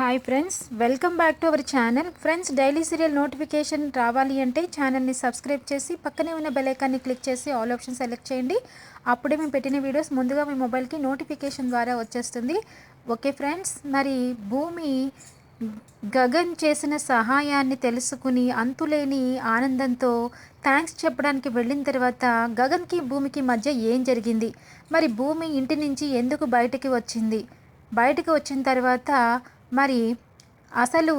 Hi friends welcome back to our channel friends daily serial notification రావాలి అంటే ఛానల్ని subscribe చేసి పక్కనే ఉన్న బెలైకాన్ని క్లిక్ చేసి ఆల్ ఆప్షన్ సెలెక్ట్ చేయండి. అప్పుడే మేము పెట్టిన వీడియోస్ ముందుగా మీ మొబైల్కి నోటిఫికేషన్ ద్వారా వచ్చేస్తుంది. ఓకే ఫ్రెండ్స్ మరి భూమి గగన్ చేసిన సహాయాన్ని తెలుసుకుని అంతులేని ఆనందంతో థ్యాంక్స్ చెప్పడానికి వెళ్ళిన తర్వాత గగన్కి భూమికి మధ్య ఏం జరిగింది? మరి భూమి ఇంటి నుంచి ఎందుకు బయటికి వచ్చింది? బయటకు వచ్చిన తర్వాత మరి అసలు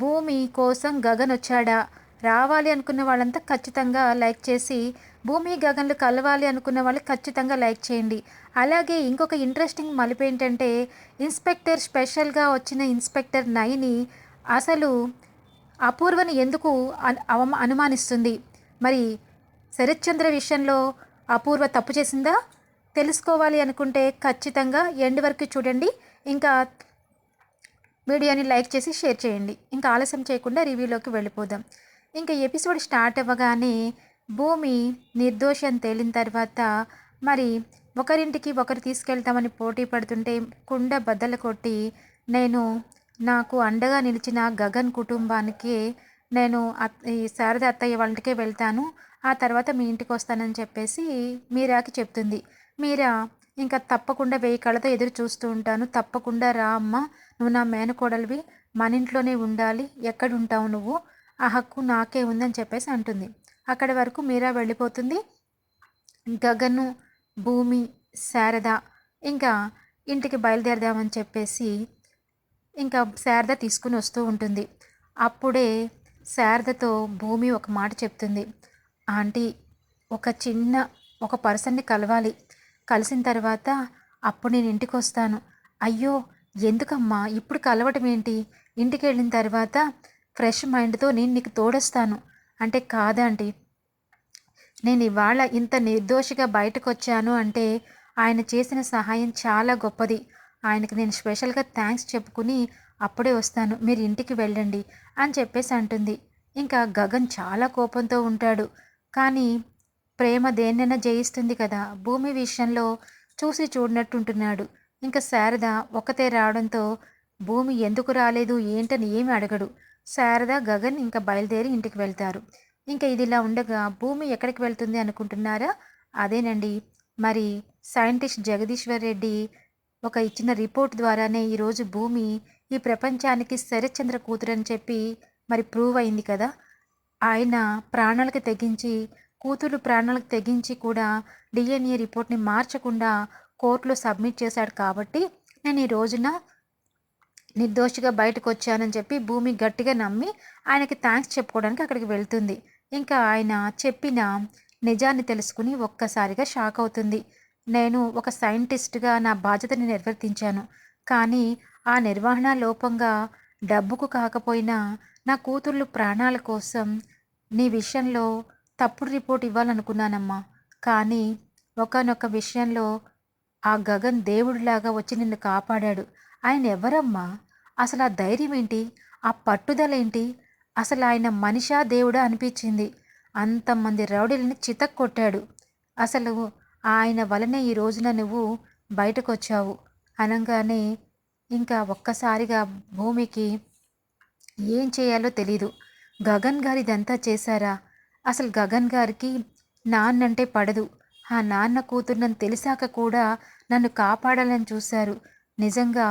భూమి కోసం గగన్ వచ్చాడా? రావాలి అనుకున్న వాళ్ళంతా ఖచ్చితంగా లైక్ చేసి భూమి గగన్లు కలవాలి అనుకున్న వాళ్ళు ఖచ్చితంగా లైక్ చేయండి. అలాగే ఇంకొక ఇంట్రెస్టింగ్ మలుపు ఏంటంటే ఇన్స్పెక్టర్ స్పెషల్గా వచ్చిన ఇన్స్పెక్టర్ నైని అసలు అపూర్వని ఎందుకు అనుమానిస్తుంది? మరి శరత్చంద్ర విషయంలో అపూర్వ తప్పు చేసిందా? తెలుసుకోవాలి అనుకుంటే ఖచ్చితంగా ఎండ్ వరకు చూడండి. ఇంకా వీడియోని లైక్ చేసి షేర్ చేయండి. ఇంకా ఆలస్యం చేయకుండా రివ్యూలోకి వెళ్ళిపోదాం. ఇంకా ఎపిసోడ్ స్టార్ట్ అవ్వగానే భూమి నిర్దోషి అని తేలిన తర్వాత మరి ఒకరింటికి ఒకరు తీసుకెళ్తామని పోటీ పడుతుంటే కుండ బద్దలు కొట్టి నేను నాకు అండగా నిలిచిన గగన్ కుటుంబానికి నేను ఈ శారద అత్తయ్య వాళ్ళకే వెళ్తాను. ఆ తర్వాత మీ ఇంటికి వస్తానని చెప్పేసి మీరాకి చెప్తుంది. మీరా ఇంకా తప్పకుండా వెయ్యి కళ్ళతో ఎదురు చూస్తూ ఉంటాను. తప్పకుండా రా అమ్మ. నువ్వు నా మేనకోడలివి మన ఇంట్లోనే ఉండాలి ఎక్కడుంటావు నువ్వు? ఆ హక్కు నాకే ఉందని చెప్పేసి అంటుంది. అక్కడి వరకు మీరా వెళ్ళిపోతుంది? గగను భూమి శారద ఇంకా ఇంటికి బయలుదేరదామని చెప్పేసి ఇంకా శారద తీసుకుని వస్తూ ఉంటుంది. అప్పుడే శారదతో భూమి ఒక మాట చెప్తుంది. ఆంటీ ఒక చిన్న ఒక పర్సన్ని కలవాలి. కలిసిన తర్వాత అప్పుడు నేను ఇంటికి వస్తాను. అయ్యో ఎందుకమ్మా? ఇప్పుడు కలవటం ఏంటి? ఇంటికి వెళ్ళిన తర్వాత ఫ్రెష్ మైండ్తో నేను నీకు తోడొస్తాను. అంటే కాదండి నేను ఇవాళ ఇంత నిర్దోషిగా బయటకు వచ్చాను అంటే ఆయన చేసిన సహాయం చాలా గొప్పది. ఆయనకి నేను స్పెషల్గా థ్యాంక్స్ చెప్పుకుని అప్పుడే వస్తాను. మీరు ఇంటికి వెళ్ళండి అని చెప్పేసి అంటుంది. ఇంకా గగన్ చాలా కోపంతో ఉంటాడు. కానీ ప్రేమ దేన్నైనా జయిస్తుంది కదా. భూమి విషయంలో చూసి చూడనట్టుంటున్నాడు. ఇంకా శారద ఒకతే రావడంతో భూమి ఎందుకు రాలేదు ఏంటని ఏమి అడగడు. శారద గగన్ ఇంకా బయలుదేరి ఇంటికి వెళ్తారు. ఇంకా ఇది ఇలా ఉండగా భూమి ఎక్కడికి వెళ్తుంది అనుకుంటున్నారా? అదేనండి. మరి సైంటిస్ట్ జగదీశ్వర్ రెడ్డి ఒక ఇచ్చిన రిపోర్ట్ ద్వారానే ఈరోజు భూమి ఈ ప్రపంచానికి శరత్చంద్ర కూతురని చెప్పి మరి ప్రూవ్ అయింది కదా. ఆయన ప్రాణాలకు తెగించి కూతురు ప్రాణాలకు తెగించి కూడా డిఎన్ఏ రిపోర్ట్ని మార్చకుండా కోర్టులో సబ్మిట్ చేశాడు కాబట్టి నేను ఈ రోజున నిర్దోషిగా బయటకు వచ్చానని చెప్పి భూమి గట్టిగా నమ్మి ఆయనకి థ్యాంక్స్ చెప్పుకోవడానికి అక్కడికి వెళ్తుంది. ఇంకా ఆయన చెప్పిన నిజాన్ని తెలుసుకుని ఒక్కసారిగా షాక్ అవుతుంది. నేను ఒక సైంటిస్ట్గా నా బాధ్యతని నిర్వర్తించాను. కానీ ఆ నిర్వహణ లోపంగా డబ్బుకు కాకపోయినా నా కూతుళ్ళు ప్రాణాల కోసం నీ విషయంలో తప్పుడు రిపోర్ట్ ఇవ్వాలనుకున్నానమ్మా. కానీ ఒకనొక విషయంలో ఆ గగన్ దేవుడిలాగా వచ్చి నిన్ను కాపాడాడు. ఆయన ఎవరమ్మా? అసలు ఆ ధైర్యం ఏంటి ఆ పట్టుదల ఏంటి అసలు ఆయన మనిషా దేవుడా అనిపించింది. అంతమంది రౌడీలని చితక్కొట్టాడు. అసలు ఆయన వలనే ఈ రోజున నువ్వు బయటకొచ్చావు? అనగానే ఇంకా ఒక్కసారిగా భూమికి ఏం చేయాలో తెలీదు. గగన్ గారు ఇదంతా చేశారా? అసలు గగన్ గారికి నాన్నంటే పడదు. ఆ నాన్న కూతురునని తెలిసాక కూడా నన్ను కాపాడాలని చూశారు. నిజంగా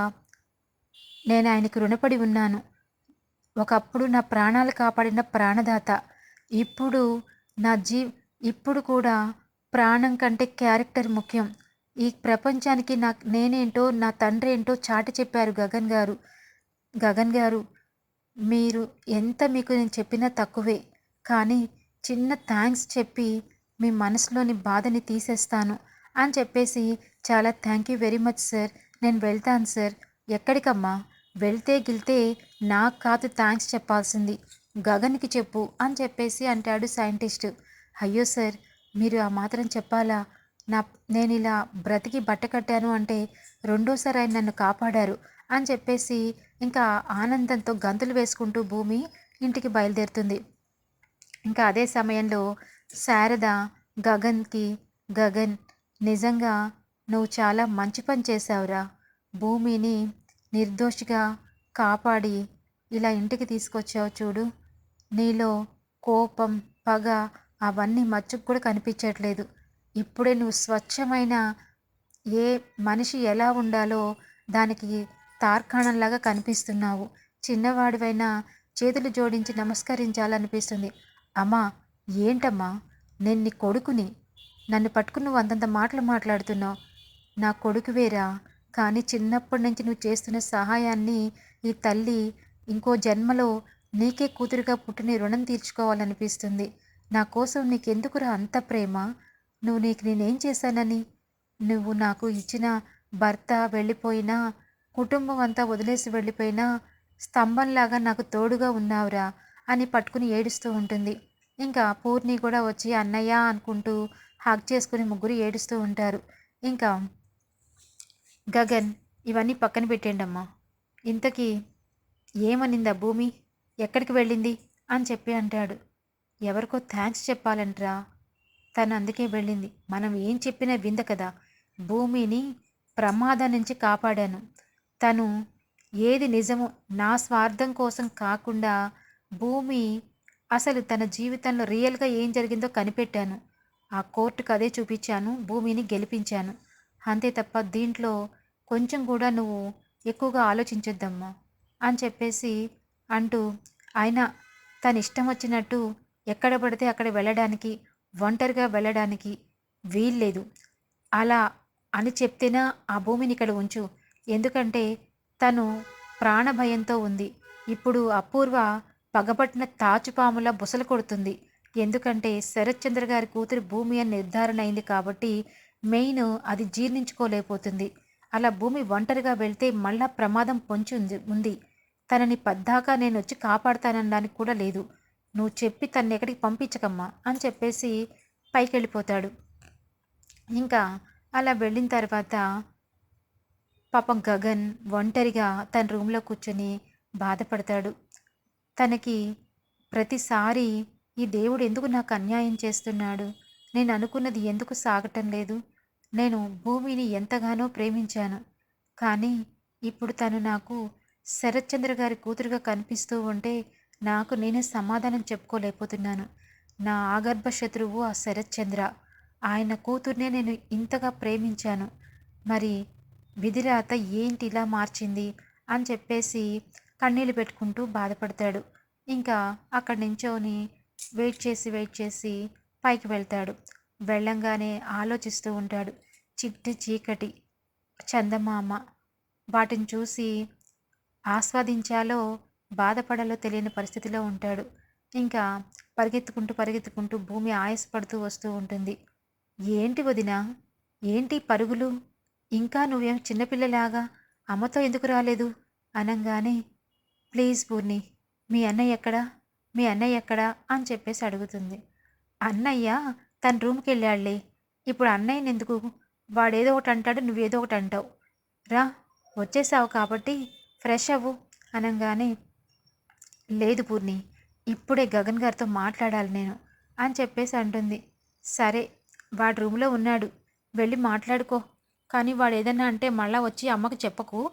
నేను ఆయనకు రుణపడి ఉన్నాను. ఒకప్పుడు నా ప్రాణాలు కాపాడిన ప్రాణదాత. ఇప్పుడు నా జీ ఇప్పుడు కూడా ప్రాణం కంటే క్యారెక్టర్ ముఖ్యం. ఈ ప్రపంచానికి నా నేనేంటో నా తండ్రి ఏంటో చాటి చెప్పారు గగన్ గారు. గగన్ గారు మీరు ఎంత మీకు నేను చెప్పినా తక్కువే. కానీ చిన్న థ్యాంక్స్ చెప్పి మీ మనసులోని బాధని తీసేస్తాను అని చెప్పేసి చాలా thank you very much sir నేను వెళ్తాను సార్ ఎక్కడికమ్మా? వెళ్తే గిల్తే నాకు కాదు థ్యాంక్స్ చెప్పాల్సింది. గగన్కి చెప్పు అని చెప్పేసి అంటాడు సైంటిస్ట్ అయ్యో సార్ మీరు ఆ మాత్రం చెప్పాలా? నా నేను ఇలా బ్రతికి బట్ట కట్టాను అంటే రెండోసారి ఆయన నన్ను కాపాడారు అని చెప్పేసి ఇంకా ఆనందంతో గంతులు వేసుకుంటూ భూమి ఇంటికి బయలుదేరుతుంది. ఇంకా అదే సమయంలో శారద గగన్కి గగన్ నిజంగా నువ్వు చాలా మంచి పని చేశావురా. భూమిని నిర్దోషిగా కాపాడి ఇలా ఇంటికి తీసుకొచ్చావు చూడు. నీలో కోపం పగ అవన్నీ మచ్చుకు కూడా కనిపించట్లేదు. ఇప్పుడే నువ్వు స్వచ్ఛమైన ఏ మనిషి ఎలా ఉండాలో దానికి తార్కాణంలాగా కనిపిస్తున్నావు. చిన్నవాడివైనా చేతులు జోడించి నమస్కరించాలనిపిస్తుంది. అమ్మా ఏంటమ్మా? నేను నీ కొడుకుని. నన్ను పట్టుకుని నువ్వు అంతంత మాటలు మాట్లాడుతున్నావు. నా కొడుకు వేరా? కానీ చిన్నప్పటి నుంచి నువ్వు చేస్తున్న సహాయాన్ని ఈ తల్లి ఇంకో జన్మలో నీకే కూతురుగా పుట్టిన రుణం తీర్చుకోవాలనిపిస్తుంది. నా కోసం నీకెందుకురా అంత ప్రేమ? నువ్వు నీకు నేనేం చేశానని? నువ్వు నాకు ఇచ్చిన భర్త వెళ్ళిపోయినా కుటుంబం అంతా వదిలేసి వెళ్ళిపోయినా స్తంభంలాగా నాకు తోడుగా ఉన్నావురా అని పట్టుకుని ఏడుస్తూ ఉంటుంది. ఇంకా పూర్ణి కూడా వచ్చి అన్నయ్య అనుకుంటూ హాక్ చేసుకుని ముగ్గురు ఏడుస్తూ ఉంటారు. ఇంకా గగన్ ఇవన్నీ పక్కన పెట్టండి అమ్మా ఇంతకీ ఏమనిందా భూమి? ఎక్కడికి వెళ్ళింది? అని చెప్పి అంటాడు. ఎవరికో థ్యాంక్స్ చెప్పాలంట్రా. తను అందుకే వెళ్ళింది. మనం ఏం చెప్పినా వింద కదా. భూమిని ప్రమాదం నుంచి కాపాడాను. తను ఏది నిజమో నా స్వార్థం కోసం కాకుండా భూమి అసలు తన జీవితంలో రియల్గా ఏం జరిగిందో కనిపెట్టాను. ఆ కోర్టుకు అదే చూపించాను భూమిని గెలిపించాను. అంతే తప్ప దీంట్లో కొంచెం కూడా నువ్వు ఎక్కువగా ఆలోచించొద్దమ్మా అని చెప్పేసి అంటూ ఆయన తన ఇష్టం వచ్చినట్టు ఎక్కడ పడితే అక్కడ వెళ్ళడానికి ఒంటరిగా వెళ్ళడానికి వీల్లేదు. అలా అని చెప్తేనా ఆ భూమిని ఇక్కడ ఉంచు. ఎందుకంటే తను ప్రాణభయంతో ఉంది. ఇప్పుడు అపూర్వ పగబట్టిన తాచుపాములా బుసలు కొడుతుంది. ఎందుకంటే శరత్చంద్ర గారి కూతురు భూమి అని నిర్ధారణ అయింది కాబట్టి మెయిన్ అది జీర్ణించుకోలేకపోతుంది. అలా భూమి ఒంటరిగా వెళ్తే మళ్ళా ప్రమాదం పొంచి ఉంది ఉంది. తనని పద్దాకా నేను వచ్చి కాపాడుతాననడానికి కూడా లేదు. నువ్వు చెప్పి తన్ని ఎక్కడికి పంపించకమ్మా అని చెప్పేసి పైకి వెళ్ళిపోతాడు ఇంకా అలా వెళ్ళిన తర్వాత పాపం గగన్ ఒంటరిగా తన రూమ్లో కూర్చొని బాధపడతాడు. తనకి ప్రతిసారి ఈ దేవుడు ఎందుకు నాకు అన్యాయం చేస్తున్నాడు? నేను అనుకున్నది ఎందుకు సాగటం లేదు? నేను భూమిని ఎంతగానో ప్రేమించాను. కానీ ఇప్పుడు తను నాకు శరత్చంద్ర గారి కూతురుగా కనిపిస్తూ ఉంటే నాకు నేనే సమాధానం చెప్పుకోలేకపోతున్నాను. నా ఆగర్భ శత్రువు ఆ శరత్చంద్ర. ఆయన కూతుర్నే నేను ఇంతగా ప్రేమించాను. మరి విధిరాత ఏంటి ఇలా మార్చింది? అని చెప్పేసి కన్నీళ్ళు పెట్టుకుంటూ బాధపడతాడు. ఇంకా అక్కడి నుంచోని వెయిట్ చేసి వెయిట్ చేసి పైకి వెళ్తాడు. వెళ్ళంగానే ఆలోచిస్తూ ఉంటాడు. చిట్టి చీకటి. చందమామ. వాటిని చూసి ఆస్వాదించాలో బాధపడాలో తెలియని పరిస్థితిలో ఉంటాడు. ఇంకా పరిగెత్తుకుంటూ పరిగెత్తుకుంటూ భూమి ఆయాసపడుతూ వస్తూ ఉంటుంది. ఏంటి వదిన? ఏంటి పరుగులు? ఇంకా నువ్వేం చిన్నపిల్లలాగా? అమ్మతో ఎందుకు రాలేదు? అనగానే ప్లీజ్ పూర్ణి మీ అన్నయ్య ఎక్కడా? మీ అన్నయ్య ఎక్కడా? అని చెప్పేసి అడుగుతుంది. అన్నయ్య తన రూమ్కి వెళ్ళాడులే. ఇప్పుడు అన్నయ్యని ఎందుకు? వాడేదో ఒకటి అంటాడు నువ్వేదో ఒకటి అంటావు. రా వచ్చేసావు కాబట్టి ఫ్రెష్ అవ్వు అనగానే లేదు పూర్ణి ఇప్పుడే గగన్ గారితో మాట్లాడాలి నేను అని చెప్పేసి అంటుంది. సరే వాడు రూమ్లో ఉన్నాడు. వెళ్ళి మాట్లాడుకో. కానీ వాడు ఏదైనా అంటే మళ్ళా వచ్చి అమ్మకు చెప్పకు.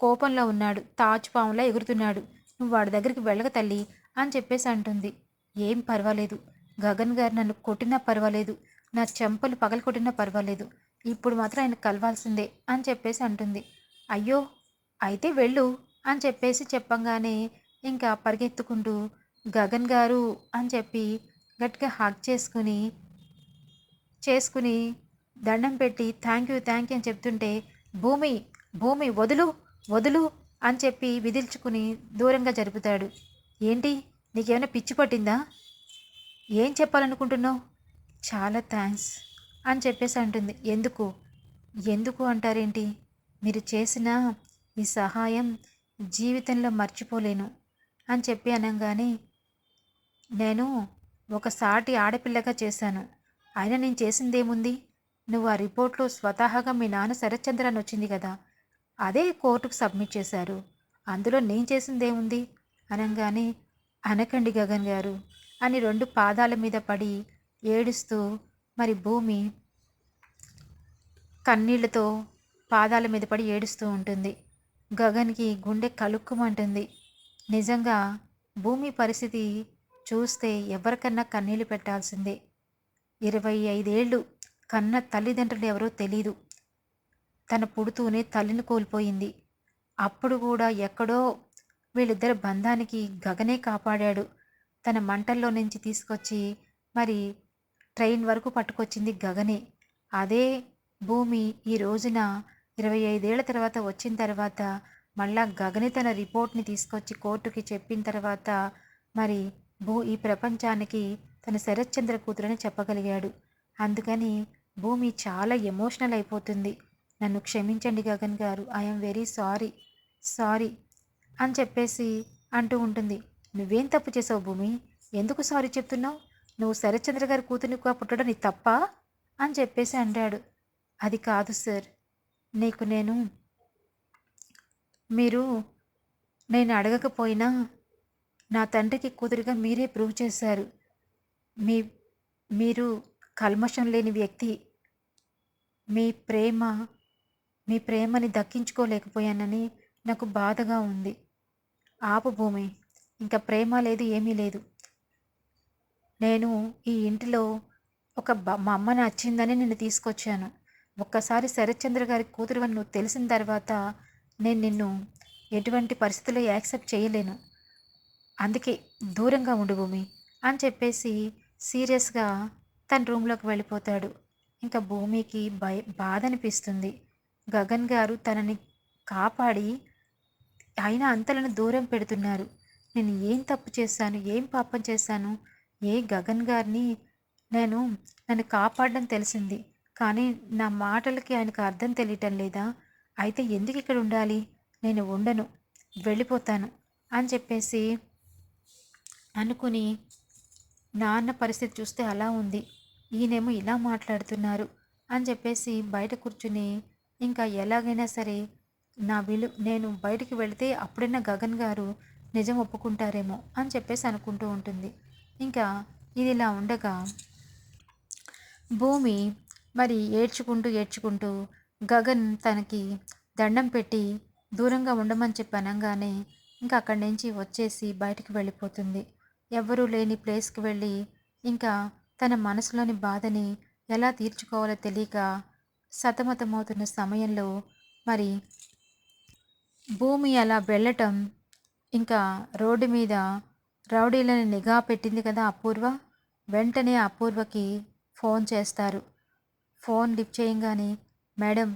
కోపంలో ఉన్నాడు. తాచుపాములా ఎగురుతున్నాడు. నువ్వు వాడి దగ్గరికి వెళ్ళక తల్లి అని చెప్పేసి అంటుంది. ఏం పర్వాలేదు. గగన్ గారు నన్ను కొట్టినా పర్వాలేదు. నా చెంపలు పగలు కొట్టినా పర్వాలేదు. ఇప్పుడు మాత్రం ఆయన కలవాల్సిందే అని చెప్పేసి అంటుంది. అయ్యో అయితే వెళ్ళు అని చెప్పేసి చెప్పంగానే ఇంకా పరిగెత్తుకుంటూ గగన్ గారు అని చెప్పి గట్టిగా హాక్ చేసుకుని చేసుకుని దండం పెట్టి థ్యాంక్ యూ థ్యాంక్ యూ అని చెప్తుంటే భూమి భూమి వదులు వదులు అని చెప్పి విదిల్చుకుని దూరంగా జరుపుతాడు. ఏంటి? నీకేమైనా పిచ్చి పట్టిందా? ఏం చెప్పాలనుకుంటున్నావు? చాలా థ్యాంక్స్ అని చెప్పేసి అంటుంది. ఎందుకు? ఎందుకు అంటారేంటి? మీరు చేసిన ఈ సహాయం జీవితంలో మర్చిపోలేను అని చెప్పి అనగానే నేను ఒక సాటి ఆడపిల్లగా చేశాను. అయినా నేను చేసిందేముంది? నువ్వు ఆ రిపోర్ట్లో స్వతహాగా మీ నాన్న శరత్చంద్ర అని వచ్చింది కదా. అదే కోర్టుకు సబ్మిట్ చేశారు. అందులో నేను చేసిందేముంది? అనగానే అనకండి గగన్ గారు అని రెండు పాదాల మీద పడి ఏడుస్తూ మరి భూమి కన్నీళ్ళతో పాదాల మీద పడి ఏడుస్తూ ఉంటుంది. గగన్కి గుండె కలుక్కుమంటుంది. నిజంగా భూమి పరిస్థితి చూస్తే ఎవరికన్నా కన్నీళ్ళు పెట్టాల్సిందే. ఇరవై ఐదేళ్ళు కన్న తల్లిదండ్రులు ఎవరో తెలీదు. తన పుడుతూనే తల్లిని కోల్పోయింది. అప్పుడు కూడా ఎక్కడో వీళ్ళిద్దరి బంధానికి గగనే కాపాడాడు. తన మంటల్లో నుంచి తీసుకొచ్చి మరి ట్రైన్ వరకు పట్టుకొచ్చింది గగనే. అదే భూమి ఈ రోజున ఇరవై ఐదేళ్ళ తర్వాత వచ్చిన తర్వాత మళ్ళా గగని తన రిపోర్ట్ని తీసుకొచ్చి కోర్టుకి చెప్పిన తర్వాత మరి భూ ఈ ప్రపంచానికి తన శరత్చంద్ర కూతురని చెప్పగలిగాడు. అందుకని భూమి చాలా ఎమోషనల్ అయిపోతుంది. నన్ను క్షమించండి గగన్ గారు. ఐఎమ్ వెరీ సారీ సారీ అని చెప్పేసి అంటూ ఉంటుంది. నువ్వేం తప్పు చేసావు భూమి? ఎందుకు సారీ చెప్తున్నావు? నువ్వు శరత్చంద్ర గారి కూతురునిగా పుట్టడం నీ తప్ప? అని చెప్పేసి అంటాడు. అది కాదు సార్. నీకు నేను మీరు నేను అడగకపోయినా నా తండ్రికి కూతురుగా మీరే ప్రూవ్ చేశారు. మీ మీరు కల్మషం లేని వ్యక్తి. మీ ప్రేమ మీ ప్రేమని దక్కించుకోలేకపోయానని నాకు బాధగా ఉంది. ఆపు భూమి ఇంకా ప్రేమ లేదు ఏమీ లేదు. నేను ఈ ఇంటిలో ఒక బ- మా అమ్మ నచ్చిందని నిన్ను తీసుకొచ్చాను. ఒక్కసారి శరత్చంద్ర గారి కూతురు అని నువ్వు తెలిసిన తర్వాత నేను నిన్ను ఎటువంటి పరిస్థితుల్లో యాక్సెప్ట్ చేయలేను. అందుకే దూరంగా ఉండు భూమి అని చెప్పేసి సీరియస్గా తన రూమ్లోకి వెళ్ళిపోతాడు. ఇంకా భూమికి భయ బాధ అనిపిస్తుంది గగన్ గారు తనని కాపాడి ఆయన అంతలను దూరం పెడుతున్నారు. నేను ఏం తప్పు చేశాను? ఏం పాపం చేశాను? ఏ గగన్ గారిని నేను నన్ను కాపాడడం తెలిసింది. కానీ నా మాటలకి ఆయనకు అర్థం తెలియటం లేదా? అయితే ఎందుకు ఇక్కడ ఉండాలి? నేను ఉండను వెళ్ళిపోతాను అని చెప్పేసి అనుకుని నాన్న పరిస్థితి చూస్తే అలా ఉంది. ఈయనేమో ఇలా మాట్లాడుతున్నారు అని చెప్పేసి బయట కూర్చుని ఇంకా ఎలాగైనా సరే నా విలు నేను బయటికి వెళితే అప్పుడైనా గగన్ గారు నిజం ఒప్పుకుంటారేమో అని చెప్పేసి అనుకుంటూ ఉంటుంది. ఇంకా ఇది ఇలా ఉండగా భూమి మరి ఏడ్చుకుంటూ ఏడ్చుకుంటూ గగన్ తనకి దండం పెట్టి దూరంగా ఉండమని చెప్పి అనగానే ఇంకా అక్కడి నుంచి వచ్చేసి బయటికి వెళ్ళిపోతుంది. ఎవరూ లేని ప్లేస్కి వెళ్ళి ఇంకా తన మనసులోని బాధని ఎలా తీర్చుకోవాలో తెలియక సతమతమవుతున్న సమయంలో మరి భూమి అలా వెళ్ళటం ఇంకా రోడ్డు మీద రౌడీలను నిఘా పెట్టింది కదా అపూర్వ? వెంటనే అపూర్వకి ఫోన్ చేస్తారు. ఫోన్ లిఫ్ట్ చేయంగానే మేడం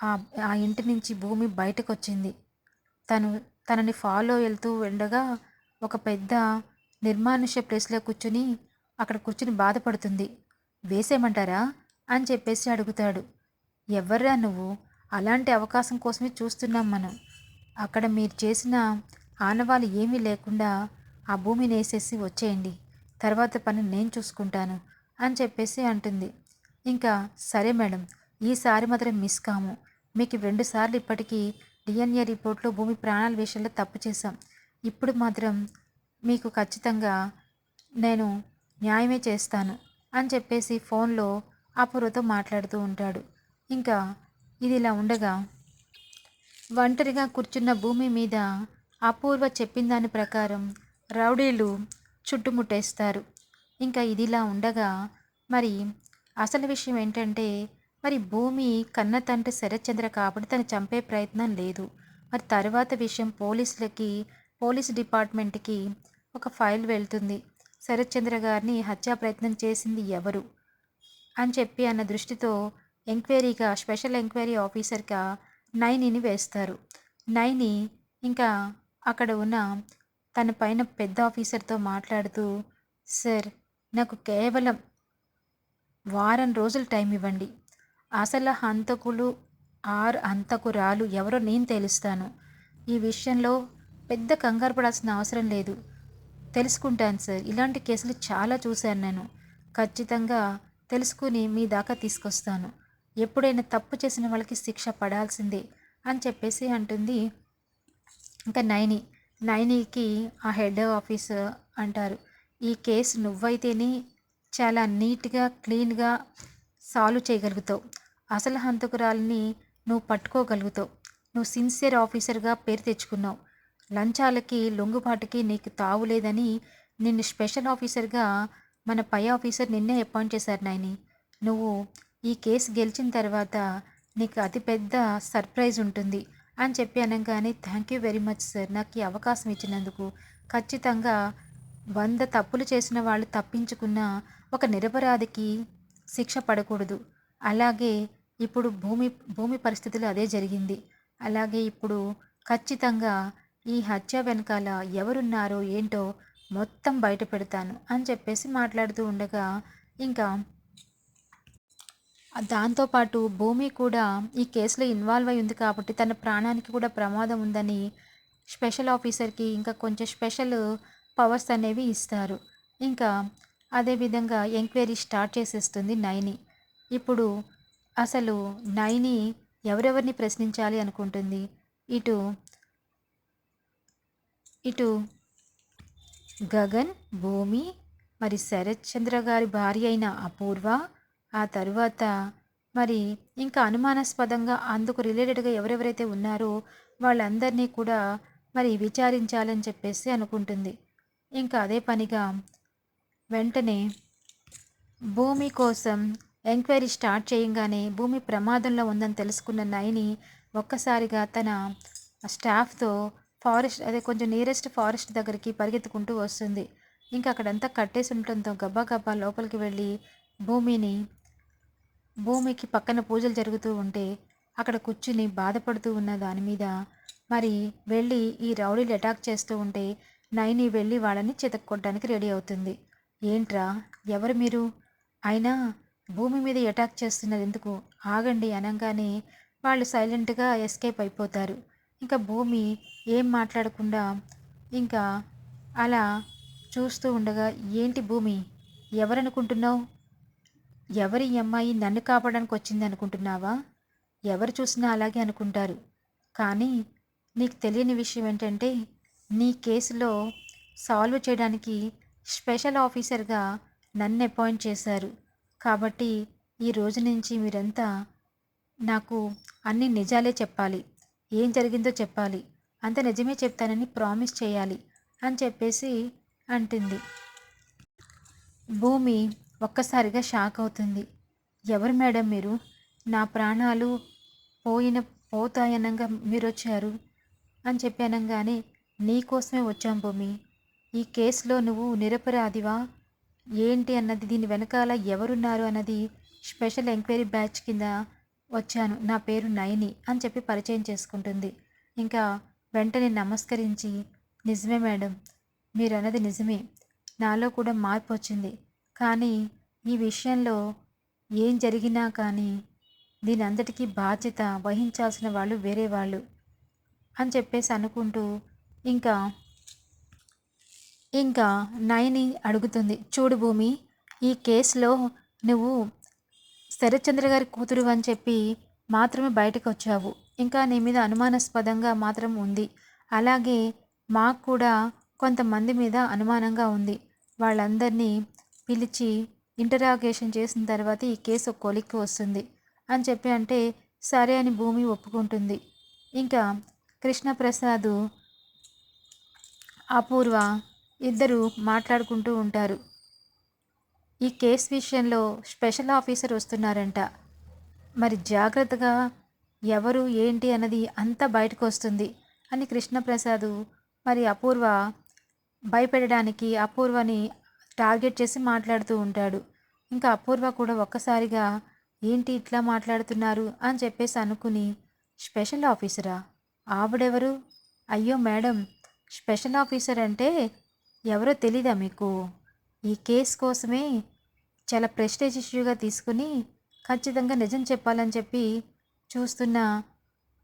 ఆ ఆ ఇంటి నుంచి భూమి బయటకు వచ్చింది తను తనని ఫాలో వెళ్తూ ఉండగా ఒక పెద్ద నిర్మానుష్య ప్లేస్లో కూర్చుని అక్కడ కూర్చుని బాధపడుతుంది. వేసేయమంటారా? అని చెప్పేసి అడుగుతాడు. ఎవర్రా నువ్వు? అలాంటి అవకాశం కోసమే చూస్తున్నాం మనం. అక్కడ మీరు చేసిన ఆనవాళ్ళు ఏమీ లేకుండా ఆ భూమిని వేసేసి వచ్చేయండి. తర్వాత పని నేను చూసుకుంటాను అని చెప్పేసి అంటుంది. ఇంకా సరే మేడం ఈసారి మాత్రం మిస్ కాము. మీకు రెండు సార్లు ఇప్పటికీ డిఎన్ఏ రిపోర్ట్లో భూమి ప్రాణాల విషయంలో తప్పు చేశాం. ఇప్పుడు మాత్రం మీకు ఖచ్చితంగా నేను న్యాయమే చేస్తాను అని చెప్పేసి ఫోన్లో అపూర్వతో మాట్లాడుతూ ఉంటాడు. ఇంకా ఇది ఇలా ఉండగా ఒంటరిగా కూర్చున్న భూమి మీద అపూర్వ చెప్పిన దాని ప్రకారం రౌడీలు చుట్టుముట్టేస్తారు. ఇంకా ఇదిలా ఉండగా మరి అసలు విషయం ఏంటంటే మరి భూమి కన్న తండ్రి శరత్చంద్ర కాబట్టి తను చంపే ప్రయత్నం లేదు. మరి తర్వాత విషయం పోలీసులకి పోలీస్ డిపార్ట్మెంట్కి ఒక ఫైల్ వెళ్తుంది. శరత్చంద్ర గారిని హత్యా ప్రయత్నం చేసింది ఎవరు? అని చెప్పి అన్న దృష్టితో ఎంక్వైరీగా స్పెషల్ ఎంక్వైరీ ఆఫీసర్గా నైనిని వేస్తారు. నైని ఇంకా అక్కడ ఉన్న తన పైన పెద్ద ఆఫీసర్తో మాట్లాడుతూ సార్ నాకు కేవలం వారం రోజులు టైం ఇవ్వండి. అసలు హంతకులు ఆర్ హంతకురాలు ఎవరో నేను తెలుస్తాను. ఈ విషయంలో పెద్ద కంగారు పడాల్సిన అవసరం లేదు. తెలుసుకుంటాను సార్. ఇలాంటి కేసులు చాలా చూశాను నేను. ఖచ్చితంగా తెలుసుకుని మీ దాకా తీసుకొస్తాను. ఎప్పుడైనా తప్పు చేసిన వాళ్ళకి శిక్ష పడాల్సిందే అని చెప్పేసి అంటుంది. ఇంకా నైని నైనికి ఆ హెడ్ ఆఫీస్ అంటారు ఈ కేసు నువ్వైతేనే చాలా నీట్గా క్లీన్గా సాల్వ్ చేయగలుగుతావు. అసలు హంతకురాలని నువ్వు పట్టుకోగలుగుతావు. నువ్వు సిన్సియర్ ఆఫీసర్గా పేరు తెచ్చుకున్నావు. లంచాలకి లొంగుబాటుకి నీకు తావులేదని నిన్ను స్పెషల్ ఆఫీసర్గా మన పై ఆఫీసర్ నిన్నే అపాయింట్ చేశారు నాయని. నువ్వు ఈ కేసు గెలిచిన తర్వాత నీకు అతిపెద్ద సర్ప్రైజ్ ఉంటుంది అని చెప్పి అనగానే thank you very much sir. నాకు ఈ అవకాశం ఇచ్చినందుకు. ఖచ్చితంగా వంద తప్పులు చేసిన వాళ్ళు తప్పించుకున్న ఒక నిరపరాధికి శిక్ష పడకూడదు. అలాగే ఇప్పుడు భూమి భూమి పరిస్థితులు అదే జరిగింది. అలాగే ఇప్పుడు ఖచ్చితంగా ఈ హత్య వెనకాల ఎవరున్నారో ఏంటో మొత్తం బయట పెడతాను అని చెప్పేసి మాట్లాడుతూ ఉండగా ఇంకా దాంతోపాటు భూమి కూడా ఈ కేసులో ఇన్వాల్వ్ అయి ఉంది కాబట్టి తన ప్రాణానికి కూడా ప్రమాదం ఉందని స్పెషల్ ఆఫీసర్కి ఇంకా కొంచెం స్పెషల్ పవర్స్ అనేవి ఇస్తారు. ఇంకా అదేవిధంగా ఎంక్వైరీ స్టార్ట్ చేసేస్తుంది నైని. ఇప్పుడు అసలు నైని ఎవరెవరిని ప్రశ్నించాలి అనుకుంటుంది? ఇటు ఇటు గగన్ భూమి మరి శరత్ చంద్ర గారి భార్య అయిన అపూర్వ ఆ తరువాత మరి ఇంకా అనుమానాస్పదంగా అందుకు రిలేటెడ్గా ఎవరెవరైతే ఉన్నారో వాళ్ళందరినీ కూడా మరి విచారించాలని చెప్పేసి అనుకుంటుంది. ఇంకా అదే పనిగా వెంటనే భూమి కోసం ఎంక్వైరీ స్టార్ట్ చేయంగానే భూమి ప్రమాదంలో ఉందని తెలుసుకున్న నయని ఒక్కసారిగా తన స్టాఫ్తో ఫారెస్ట్ అదే కొంచెం నియరెస్ట్ ఫారెస్ట్ దగ్గరికి పరిగెత్తుకుంటూ వస్తుంది. ఇంకా అక్కడంతా కట్టేసి ఉండటంతో గబ్బా గబ్బా లోపలికి వెళ్ళి భూమిని భూమికి పక్కన పూజలు జరుగుతూ ఉంటే అక్కడ కూర్చుని బాధపడుతూ ఉన్న దాని మీద మరి వెళ్ళి ఈ రౌడీలు అటాక్ చేస్తూ ఉంటే నైని వెళ్ళి వాళ్ళని చితక్కొట్టడానికి రెడీ అవుతుంది. ఏంట్రా? ఎవరు మీరు? అయినా భూమి మీద అటాక్ చేస్తున్నది ఎందుకు? ఆగండి అనగానే వాళ్ళు సైలెంట్గా ఎస్కేప్ అయిపోతారు. ఇంకా భూమి ఏం మాట్లాడకుండా ఇంకా అలా చూస్తూ ఉండగా ఏంటి భూమి? ఎవరనుకుంటున్నావు? ఎవరి అమ్మాయి నన్ను కాపాడడానికి వచ్చింది అనుకుంటున్నావా? ఎవరు చూసినా అలాగే అనుకుంటారు. కానీ నీకు తెలియని విషయం ఏంటంటే నీ కేసులో సాల్వ్ చేయడానికి స్పెషల్ ఆఫీసర్గా నన్ను అపాయింట్ చేశారు. కాబట్టి ఈ రోజు నుంచి మీరంతా నాకు అన్ని నిజాలే చెప్పాలి. ఏం జరిగిందో చెప్పాలి. అంత నిజమే చెప్తానని ప్రామిస్ చేయాలి అని చెప్పేసి అంటుంది. భూమి ఒక్కసారిగా షాక్ అవుతుంది. ఎవరు మేడం మీరు? నా ప్రాణాలు పోయిన పోతాయనంగా మీరు వచ్చారు అని చెప్పి అనగానే నీకోసమే వచ్చాం భూమి. ఈ కేసులో నువ్వు నిరపరాధివా? ఏంటి అన్నది? దీని వెనకాల ఎవరున్నారు అన్నది స్పెషల్ ఎంక్వైరీ బ్యాచ్ కింద వచ్చాను. నా పేరు నయని అని చెప్పి పరిచయం చేసుకుంటుంది. ఇంకా వెంటనే నమస్కరించి నిజమే మేడం మీరు అన్నది నిజమే. నాలో కూడా మార్పు వచ్చింది. కానీ ఈ విషయంలో ఏం జరిగినా కానీ దీని అంతటికీ బాధ్యత వహించాల్సిన వాళ్ళు వేరే వాళ్ళు అని చెప్పేసి అనుకుంటూ ఇంకా ఇంకా నయని అడుగుతుంది చూడు భూమి ఈ కేసులో నువ్వు శరత్చంద్ర గారి కూతురు అని చెప్పి మాత్రమే బయటకు వచ్చావు ఇంకా నీ మీద అనుమానాస్పదంగా మాత్రం ఉంది. అలాగే మాకు కూడా కొంతమంది మీద అనుమానంగా ఉంది. వాళ్ళందరినీ పిలిచి ఇంటరాగేషన్ చేసిన తర్వాత ఈ కేసు కొలిక్కి వస్తుంది అని చెప్పి అంటే సరే అని భూమి ఒప్పుకుంటుంది. ఇంకా కృష్ణప్రసాద్ అపూర్వ ఇద్దరు మాట్లాడుకుంటూ ఉంటారు. ఈ కేసు విషయంలో స్పెషల్ ఆఫీసర్ వస్తున్నారంట. మరి జాగ్రత్తగా ఎవరు ఏంటి అన్నది అంతా బయటకు వస్తుంది అని కృష్ణప్రసాద్ మరి అపూర్వ భయపెట్టడానికి అపూర్వని టార్గెట్ చేసి మాట్లాడుతూ ఉంటాడు. ఇంకా అపూర్వ కూడా ఒక్కసారిగా ఏంటి ఇట్లా మాట్లాడుతున్నారు? అని చెప్పేసి అనుకుని స్పెషల్ ఆఫీసరా? ఆవిడెవరు? అయ్యో మేడం స్పెషల్ ఆఫీసర్ అంటే ఎవరో తెలీదా మీకు? ఈ కేసు కోసమే చాలా ప్రెస్టేజ్ ఇష్యూగా తీసుకుని ఖచ్చితంగా నిజం చెప్పాలని చెప్పి చూస్తున్న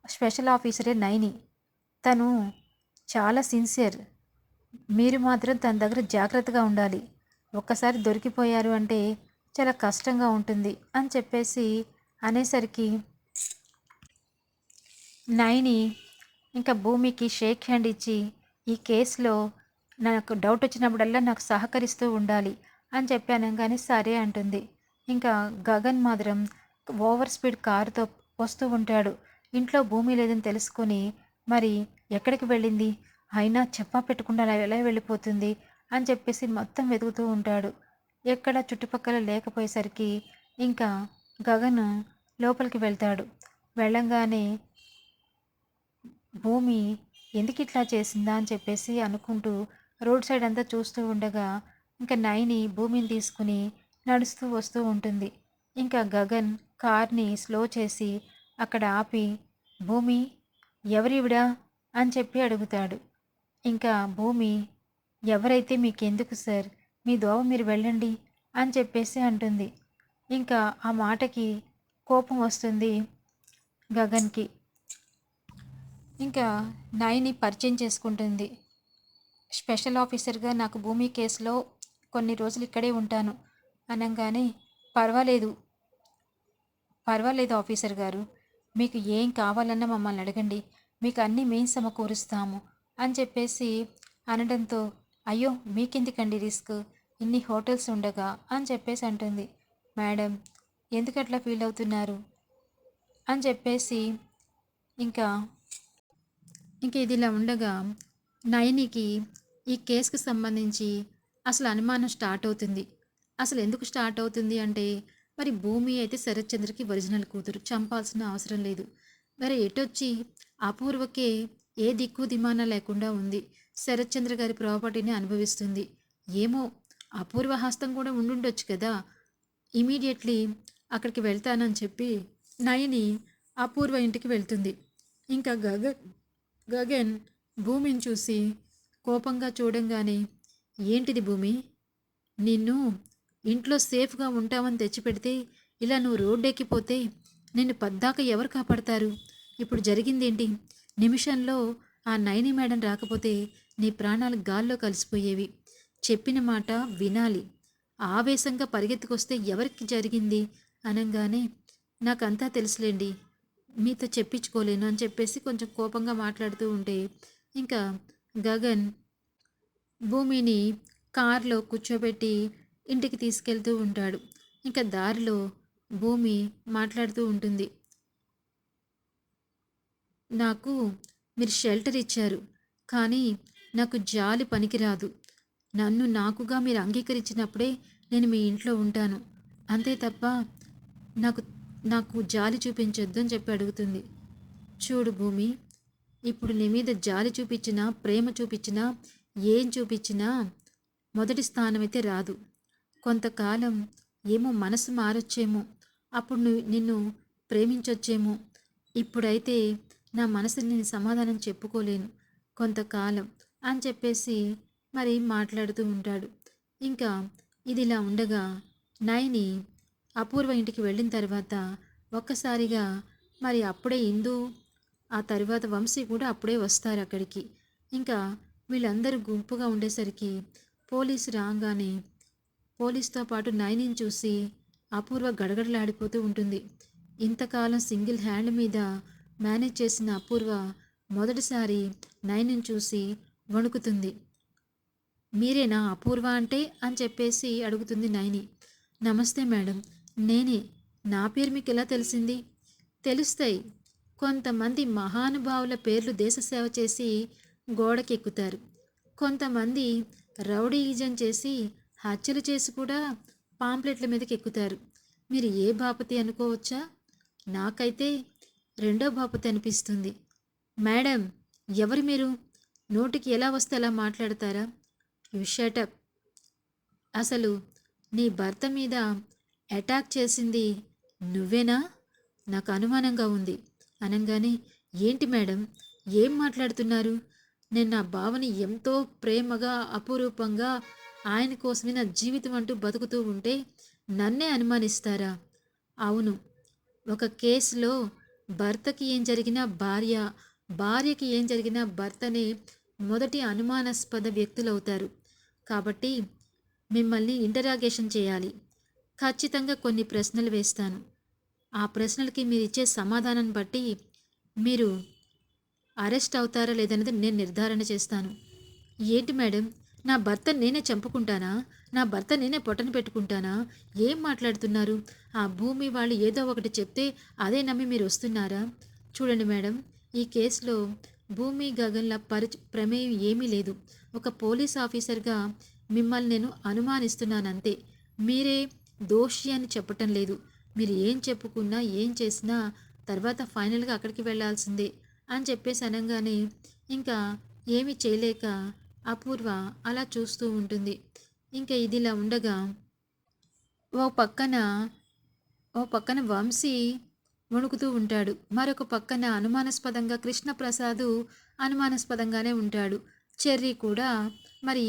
స్పెషల్ ఆఫీసరే నైని. తను చాలా సిన్సియర్. మీరు మాత్రం తన దగ్గర జాగ్రత్తగా ఉండాలి. ఒక్కసారి దొరికిపోయారు అంటే చాలా కష్టంగా ఉంటుంది అని చెప్పేసి అనేసరికి నైని ఇంకా భూమికి షేక్ హ్యాండ్ ఇచ్చి ఈ కేసులో నాకు డౌట్ వచ్చినప్పుడల్లా నాకు సహకరిస్తూ ఉండాలి అని చెప్పి అనగానే సరే అంటుంది. ఇంకా గగన్ మాత్రం ఓవర్ స్పీడ్ కారుతో వస్తూ ఉంటాడు. ఇంట్లో భూమి లేదని తెలుసుకొని మరి ఎక్కడికి వెళ్ళింది? అయినా చెప్పా పెట్టకుండా అలా ఎలా వెళ్ళిపోతుంది? అని చెప్పేసి మొత్తం వెతుకుతూ ఉంటాడు. ఎక్కడ చుట్టుపక్కల లేకపోయేసరికి ఇంకా గగన్ లోపలికి వెళ్తాడు. వెళ్ళంగానే భూమి ఎందుకు ఇట్లా చేసిందా? అని చెప్పేసి అనుకుంటూ రోడ్ సైడ్ అంతా చూస్తూ ఉండగా ఇంకా నైని భూమిని తీసుకుని నడుస్తూ వస్తూ ఉంటుంది. ఇంకా గగన్ కార్ని స్లో చేసి అక్కడ ఆపి భూమి ఎవరివిడా? అని చెప్పి అడుగుతాడు. ఇంకా భూమి ఎవరైతే మీకెందుకు సార్? మీ దోవ మీరు వెళ్ళండి అని చెప్పేసి అంటుంది. ఇంకా ఆ మాటకి కోపం వస్తుంది గగన్కి. ఇంకా నాయిని పరిచయం చేసుకుంటుంది. స్పెషల్ ఆఫీసర్గా నాకు భూమి కేసులో కొన్ని రోజులు ఇక్కడే ఉంటాను. అనగానే పర్వాలేదు పర్వాలేదు ఆఫీసర్ గారు. మీకు ఏం కావాలన్నా మమ్మల్ని అడగండి. మీకు అన్నీ మేము సమకూరుస్తాము అని చెప్పేసి అనడంతో అయ్యో మీకెందుకండి రిస్క్? ఇన్ని హోటల్స్ ఉండగా అని చెప్పేసి అంటుంది. మేడం ఎందుకు అట్లా ఫీల్ అవుతున్నారు? అని చెప్పేసి ఇంకా ఇంక ఇది ఇలా ఉండగా నయనికి ఈ కేసుకు సంబంధించి అసలు అనుమానం స్టార్ట్ అవుతుంది. అసలు ఎందుకు స్టార్ట్ అవుతుంది అంటే మరి భూమి అయితే శరత్చంద్రకి ఒరిజినల్ కూతురు. చంపాల్సిన అవసరం లేదు. మరి ఎటొచ్చి? అపూర్వకే ఏ దిక్కు దిమాన లేకుండా ఉంది. శరత్చంద్ర గారి ప్రాపర్టీని అనుభవిస్తుంది. ఏమో అపూర్వ హస్తం కూడా ఉండుండొచ్చు కదా. ఇమీడియట్లీ అక్కడికి వెళ్తానని చెప్పి నయని అపూర్వ ఇంటికి వెళ్తుంది. ఇంకా గగ గగన్ భూమిని చూసి కోపంగా చూడంగానే ఏంటిది భూమి? నిన్ను ఇంట్లో సేఫ్గా ఉంటామని తెచ్చిపెడితే ఇలా నువ్వు రోడ్డెక్కిపోతే నిన్ను పద్దాక ఎవరు కాపాడతారు? ఇప్పుడు జరిగిందేంటి? నిమిషంలో ఆ నైని మేడం రాకపోతే నీ ప్రాణాలు గాల్లో కలిసిపోయేవి. చెప్పిన మాట వినాలి. ఆవేశంగా పరిగెత్తుకొస్తే ఎవరికి జరిగింది? అనగానే నాకంతా తెలుసులేండి. మీతో చెప్పించుకోలేను అని చెప్పేసి కొంచెం కోపంగా మాట్లాడుతూ ఉంటే ఇంకా గగన్ భూమిని కార్లో కూర్చోబెట్టి ఇంటికి తీసుకెళ్తూ ఉంటాడు. ఇంకా దారిలో భూమి మాట్లాడుతూ ఉంటుంది. నాకు మీరు షెల్టర్ ఇచ్చారు కానీ నాకు జాలి పనికిరాదు. నన్ను నాకుగా మీరు అంగీకరించినప్పుడే నేను మీ ఇంట్లో ఉంటాను. అంతే తప్ప నాకు నాకు జాలి చూపించొద్దు అని చెప్పి అడుగుతుంది. చూడు భూమి ఇప్పుడు నీ మీద జాలి చూపించినా ప్రేమ చూపించినా ఏం చూపించినా మొదటి స్థానం అయితే రాదు. కొంతకాలం ఏమో మనసు మారొచ్చేమో అప్పుడు నిన్ను ప్రేమించొచ్చేమో. ఇప్పుడైతే నా మనసుని నేను సమాధానం చెప్పుకోలేను కొంతకాలం అని చెప్పేసి మరి మాట్లాడుతూ ఉంటాడు. ఇంకా ఇది ఇలా ఉండగా నైని అపూర్వ ఇంటికి వెళ్ళిన తర్వాత ఒక్కసారిగా మరి అప్పుడే ఇందు ఆ తర్వాత వంశీ కూడా అప్పుడే వస్తారు అక్కడికి. ఇంకా వీళ్ళందరూ గుంపుగా ఉండేసరికి పోలీసు రాగానే పోలీస్తో పాటు నైనిని చూసి అపూర్వ గడగడలాడిపోతూ ఉంటుంది. ఇంతకాలం సింగిల్ హ్యాండ్ మీద మేనేజ్ చేసిన అపూర్వ మొదటిసారి నైనిని చూసి వణుకుతుంది. మీరేనా అపూర్వ అంటే? అని చెప్పేసి అడుగుతుంది నైని. నమస్తే మేడం. నేనే. నా పేరు మీకు ఎలా తెలిసింది? తెలుస్తాయి. కొంతమంది మహానుభావుల పేర్లు దేశ సేవ చేసి గోడకెక్కుతారు. కొంతమంది రౌడీయిజం చేసి హత్యలు చేసి కూడా పాంప్లెట్ల మీదకి ఎక్కుతారు. మీరు ఏ బాపతి అనుకోవచ్చా? నాకైతే రెండో బాపతి అనిపిస్తుంది. మేడం ఎవరు మీరు? నోటికి ఎలా వస్తే అలా మాట్లాడతారా? యు షటప్ అసలు నీ భర్త మీద అటాక్ చేసింది నువ్వేనా? నాకు అనుమానంగా ఉంది. అనగానే ఏంటి మేడం? ఏం మాట్లాడుతున్నారు? నేను నా బావని ఎంతో ప్రేమగా అపురూపంగా ఆయన కోసమే నా జీవితం అంటూ బతుకుతూ ఉంటే నన్నే అనుమానిస్తారా? అవును. ఒక కేసులో భర్తకి ఏం జరిగినా భార్య భార్యకి ఏం జరిగినా భర్తనే మొదటి అనుమానాస్పద వ్యక్తులవుతారు. కాబట్టి మిమ్మల్ని ఇంటరాగేషన్ చేయాలి. ఖచ్చితంగా కొన్ని ప్రశ్నలు వేస్తాను. ఆ ప్రశ్నలకి మీరు ఇచ్చే సమాధానం బట్టి మీరు అరెస్ట్ అవుతారా లేదన్నది నేను నిర్ధారణ చేస్తాను. ఏంటి మేడం? నా భర్త నేనే చంపుకుంటానా? నా భర్త నేనే పొట్టను పెట్టుకుంటానా? ఏం మాట్లాడుతున్నారు? ఆ భూమి వాళ్ళు ఏదో ఒకటి చెప్తే అదే నమ్మి మీరు వస్తున్నారా? చూడండి మేడం ఈ కేసులో భూమి గగన్ల పరి ప్రమేయం ఏమీ లేదు. ఒక పోలీస్ ఆఫీసర్గా మిమ్మల్ని నేను అనుమానిస్తున్నానంతే. మీరే దోషి అని చెప్పటం లేదు. మీరు ఏం చెప్పుకున్నా ఏం చేసినా తర్వాత ఫైనల్గా అక్కడికి వెళ్ళాల్సిందే అని చెప్పేసి అనగానే ఇంకా ఏమీ చేయలేక అపూర్వ అలా చూస్తూ ఉంటుంది. ఇంకా ఇదిలా ఉండగా ఓ పక్కన ఓ పక్కన వంశీ వణుకుతూ ఉంటాడు. మరొక పక్కన అనుమానాస్పదంగా కృష్ణప్రసాద్ అనుమానాస్పదంగానే ఉంటాడు. చెర్రీ కూడా మరి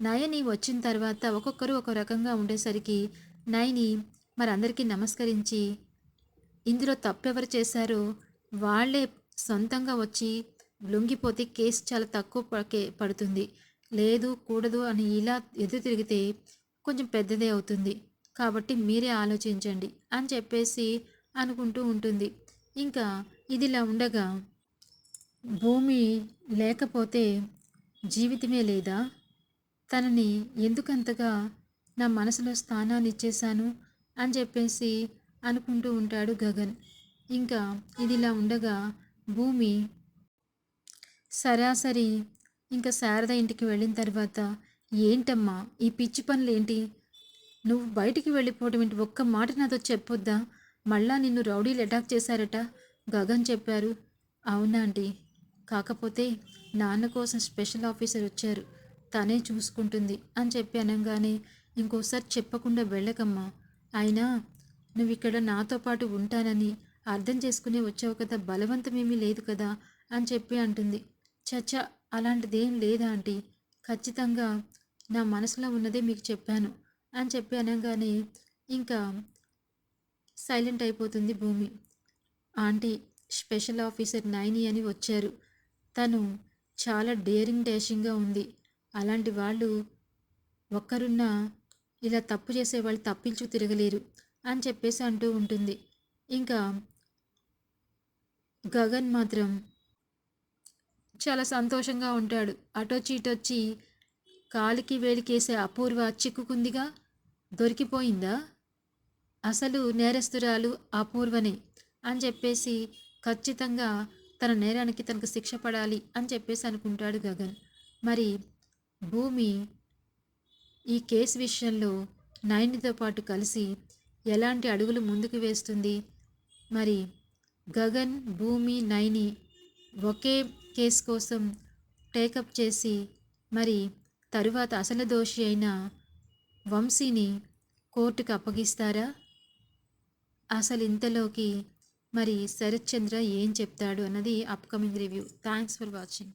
నయని వచ్చిన తర్వాత ఒక్కొక్కరు ఒక రకంగా ఉండేసరికి నయని మరి అందరికీ నమస్కరించి ఇందులో తప్పెవరు చేశారో? వాళ్ళే సొంతంగా వచ్చి లొంగిపోతే కేసు చాలా తక్కువ పడుతుంది. లేదు కూడదు అని ఇలా ఎదురు తిరిగితే కొంచెం పెద్దదే అవుతుంది. కాబట్టి మీరే ఆలోచించండి అని చెప్పేసి అనుకుంటూ ఉంటుంది. ఇంకా ఇదిలా ఉండగా భూమి లేకపోతే జీవితమే లేదా? తనని ఎందుకంతగా నా మనసులో స్థానాన్ని ఇచ్చేశాను అని చెప్పేసి అనుకుంటూ ఉంటాడు గగన్. ఇంకా ఇదిలా ఉండగా భూమి సరాసరి ఇంకా శారద ఇంటికి వెళ్ళిన తర్వాత ఏంటమ్మా ఈ పిచ్చి పనులు ఏంటి నువ్వు బయటికి వెళ్ళిపోవడం ఏంటి? ఒక్క మాట నాతో చెప్పొద్దా? మళ్ళా నిన్ను రౌడీలు అటాక్ చేశారట గగన్ చెప్పారు. అవునా ఆంటీ కాకపోతే నాన్న కోసం స్పెషల్ ఆఫీసర్ వచ్చారు. తనే చూసుకుంటుంది అని చెప్పి అనగానే ఇంకోసారి చెప్పకుండా వెళ్ళకమ్మా. అయినా నువ్వు ఇక్కడ నాతో పాటు ఉంటానని అర్థం చేసుకునే వచ్చావు కదా బలవంతమేమీ లేదు కదా అని చెప్పి అంటుంది. చచ్చ అలాంటిదేం లేదా ఆంటీ? ఖచ్చితంగా నా మనసులో ఉన్నదే మీకు చెప్పాను. అని చెప్పి అనగానే ఇంకా సైలెంట్ అయిపోతుంది భూమి. ఆంటీ స్పెషల్ ఆఫీసర్ నైని అని వచ్చారు. తను చాలా డేరింగ్ డాషింగ్గా ఉంది. అలాంటి వాళ్ళు ఒక్కరున్నా ఇలా తప్పు చేసే వాళ్ళు తప్పించు తిరగలేరు అని చెప్పేసి అంటూ ఉంటుంది. ఇంకా గగన్ మాత్రం చాలా సంతోషంగా ఉంటాడు. అటొచ్చి ఇటొచ్చి కాలికి వేలికేసే అపూర్వ చిక్కుకుందిగా దొరికిపోయిందా? అసలు నేరస్తురాలు అపూర్వనే అని చెప్పేసి ఖచ్చితంగా తన నేరానికి తనకు శిక్ష పడాలి అని చెప్పేసి అనుకుంటాడు గగన్. మరి భూమి ఈ కేసు విషయంలో నైన్తో పాటు కలిసి ఎలాంటి అడుగులు ముందుకు వేస్తుంది? మరి గగన్ భూమి నైని ఒకే కేసు కోసం టేకప్ చేసి మరి తరువాత అసలు దోషి అయిన వంశీని కోర్టుకు అప్పగిస్తారా? అసలు ఇంతలోకి మరి శరత్చంద్ర ఏం చెప్తాడు అన్నది upcoming review thanks for watching